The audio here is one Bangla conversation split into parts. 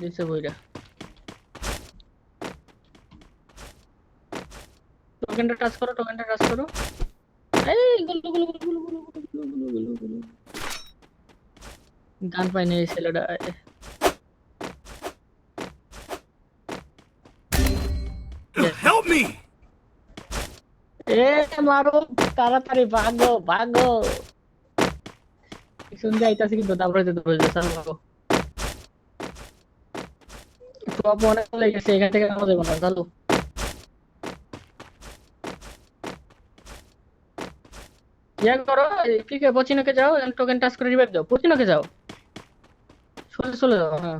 দিছে বইরা টোকেনটা টাচ করো টোকেনটা টাচ করো এই গুলু গুলু গুলু গুলু গুলু গুলু গুলু গুলু গুলু গান পাইনি এই ছেলেটা Help me! এ মারো তাড়াতাড়ি ভাগো ভাগো শুনতে আইতাছে কিন্তু তারপরে যেতে বলছে স্যার টপ অনেক লেগেছে, এখান থেকে নামা যাবে না, চালু। ইয়ে করো যাও টোকেন টাচ করে রিভাইভ দাও, পচিনোকে যাও। চলে চলে যাও হ্যাঁ।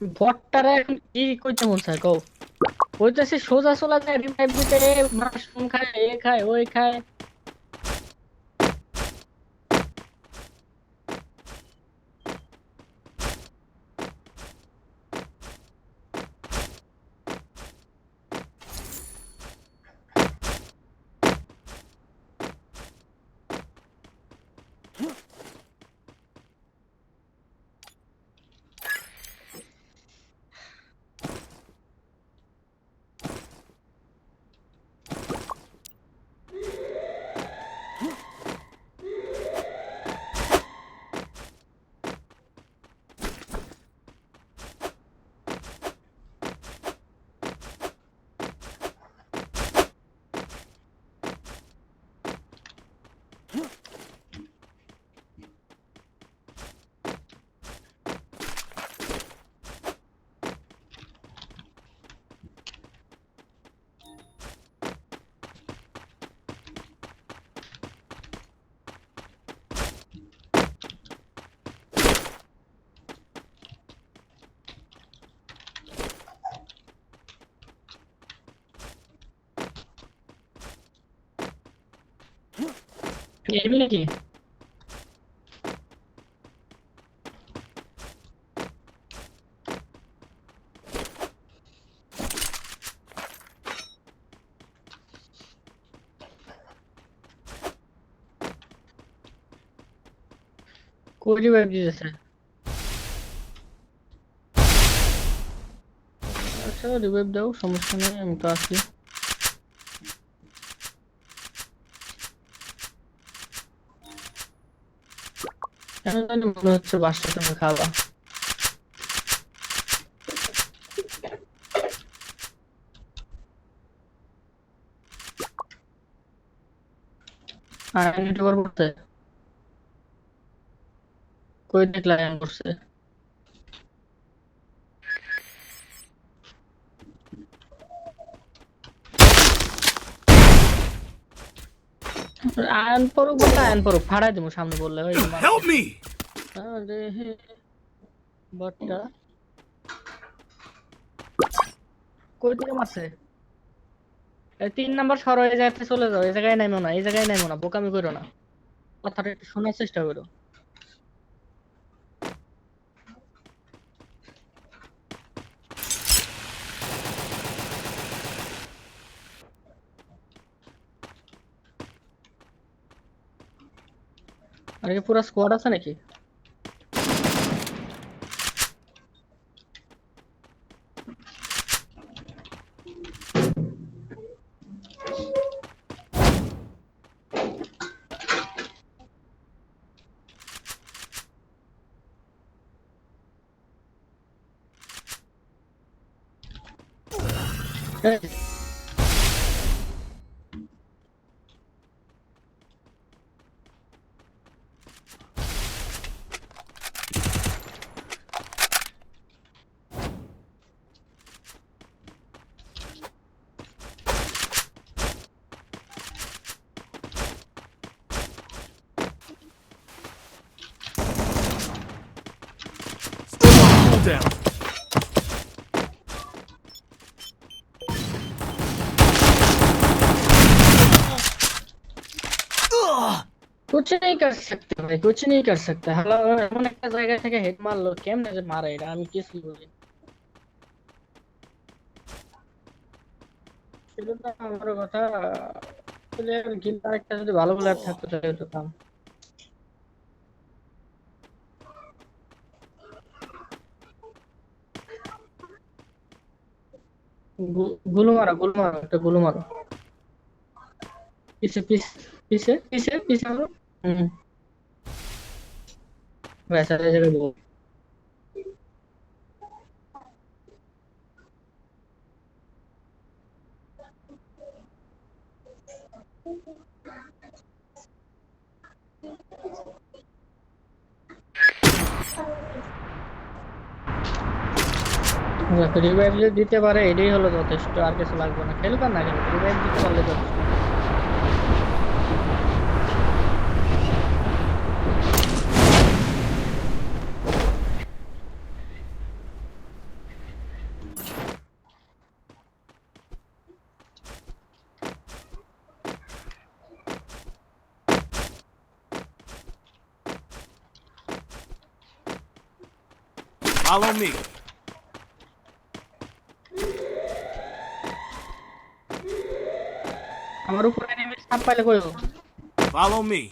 ভট্টারা এখন কি করতে মন চায়, কও? সে সোজা চলা যায় রিভাইভ দিতে মাশরুম খায় এ খায়, ওই খায়। Yemin edeyim. Golü web dizisi. Arkadaşlar webde olsa mı sanırım takip. কেন জানি বাসটা তুমি খাবা আর ইউটিউবার করতে কই দেখলা এমন করছে আয়ন পড়ুক বলতে আয়ন পড়ুক ফাড়াই দিব সামনে বললে ওই হেল্প মি আরে বটটা। কই মারছে? এই তিন নাম্বার সর হয়ে যায় চলে যাও এই জায়গায় নাইমো না এই জায়গায় নাইমো না বোকামি করো না। কথাটা একটু শোনার চেষ্টা করো। আজকে পুরো স্কোয়াড আছে নাকি Hey. on cooldown. कुछ नहीं कर सकते भाई कुछ नहीं कर सकते হ্যালো এমন একটা জায়গা থেকে হেড মারলো কেমনে যে মারে এটা আমি কিছু বুঝি সেটা তো আমার কথা প্লেয়ার কিন্তু আরেকটা যদি ভালো প্লেয়ার থাকতো তাহলে তো গুলো মারা গুলো মারা একটা গুলো মারা পিছে পিছে পিছে পিছে পিছে মারো হুম ব্যাস আর वो রিভাইভ যদি দিতে পারে, এটাই হলো যথেষ্ট। আর কিছু লাগবে না। আর না খেলুক রিভাইভ দিতে পারলে যথেষ্ট। Follow me. আমার উপরে নেমে সাপ পাইলে করব Follow me.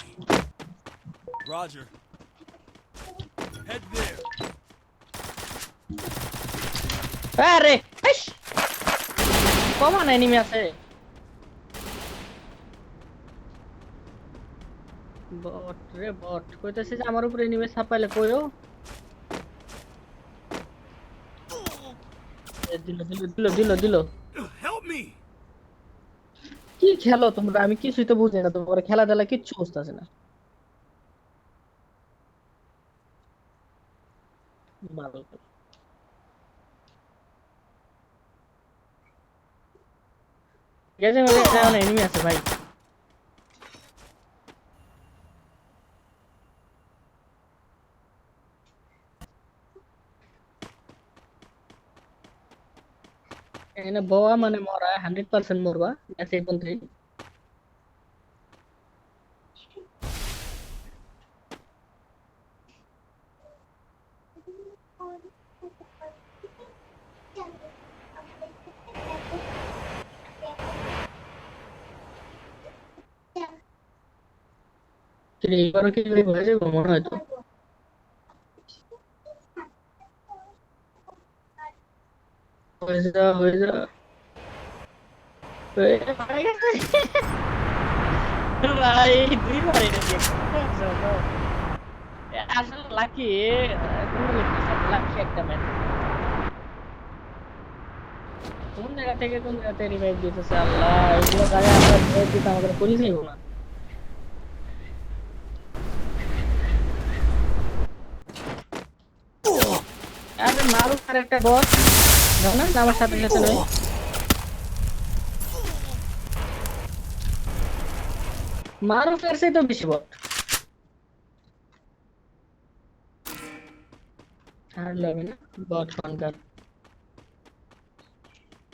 Roger. Head there. আরে ইস! কমান এনিমি আছে বট রে বট কইতাছে যে আমার উপরে এনিমি সাপ পাইলে কইও দিল দিল দিল দিল দিল. কি খেলো তোমরা? আমি কিছুই তো বুঝি না তোমার। খেলা টেলা কিচ্ছু বুঝতেছি না। গেছে মানে এনিমি আছে ভাই। এখানে বোয়া মানে মরা হান্ড্রেড পার্সেন্ট মরবা ম্যাচ এই পর্যন্তই কি ওই হয়ে যাবে মনে হয় তো হয়ে যা হয়ে যা ভাই কোন জায়গা থেকে কোন জায়গা থেকে রিভাইভ দিতেছে আল্লাহ এগুলো একটা বস আমার সাথে সাথে নয় তো বেশি বট। লবি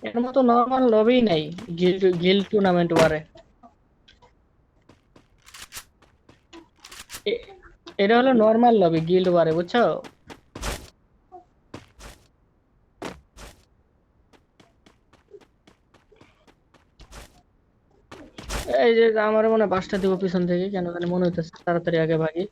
এর মতো নর্মাল লবি নাই গিল টুর্নামেন্ট ওয়ারে। এটা হলো নর্মাল লবি গিল্ড ওয়ারে, বুঝছ? এই যে আমার মনে হয় বাসটা দিব পিছন থেকে, কেন জানি মনে হইতেছে তাড়াতাড়ি আগে ভাগি।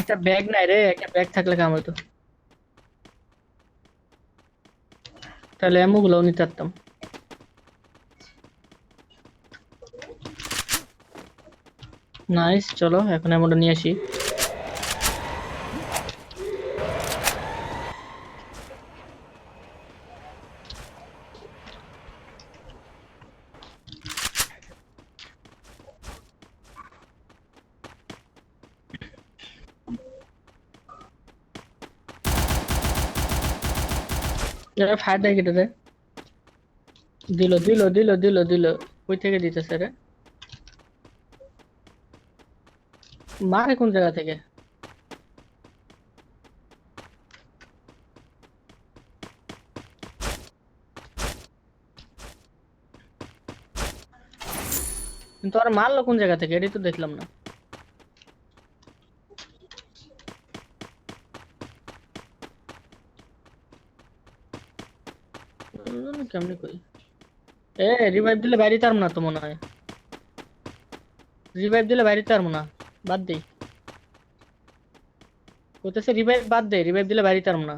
একটা ব্যাগ নাই রে, একটা ব্যাগ থাকলে কাম হইতো। তাহলে এমোগুলোও নিতে পারতাম। নাইস চলো, এখন এমনটা নিয়ে আসি। ফায়ার দেয় কেটে দিল দিল দিল দিল দিল। কই থেকে দিতেছে রে? মারে কোন জায়গা থেকে? কিন্তু আর মারলো কোন জায়গা থেকে? এটাই তো দেখলাম না। কেমনে কই এ রিভাইভ দিলে বাইরে তারম না তো মনে হয়। রিভাইভ দিলে বাইরে তারম না। বাদ দেই। কোথাছে রিভাইভ বাদ দে রিভাইভ দিলে বাইরে তারম না।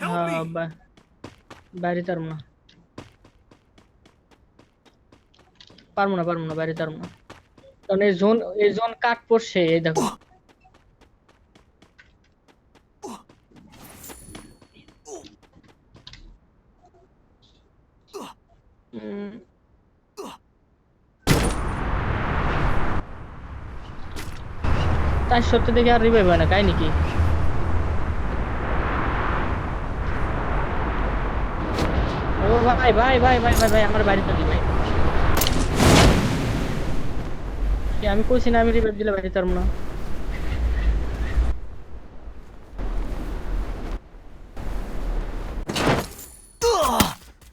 হ্যাঁ! বাইরে তারম না। পারব না পারব না বাইরে তারম না। কারণ এই জোন এই জোন কাট পড়ছে এই দেখো। তাই সত্যি দেখে আর রিভাইভ হয় না তাই নাকি ও ভাই ভাই ভাই ভাই ভাই ভাই, আমার বাড়িতে দি ভাই। আমি কইছি না আমি রিভাইভ দিলে বাড়িতে পারব না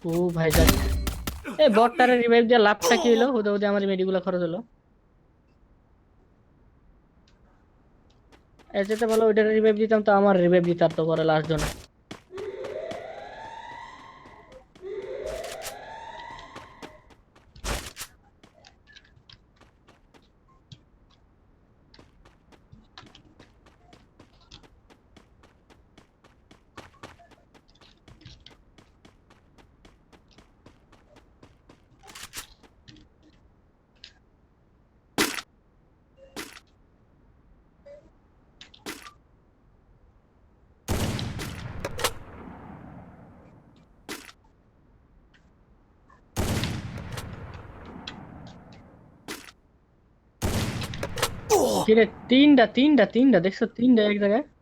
ও ভাই এই বটটারে রিভাইভ দিয়ে লাভটা কি হলো ওদে ওদে আমার মেডিগুলো খরচ হলো এর যেতে ভালো ওইটা রিভাইভ দিতাম তো আমার রিভাইভ দিতে তো করে লাস্ট জন্য কিরে তিনটা তিনটা তিনটা দেখছ তিনটা এক জায়গায় এ, ভুল করে না আল্লাহ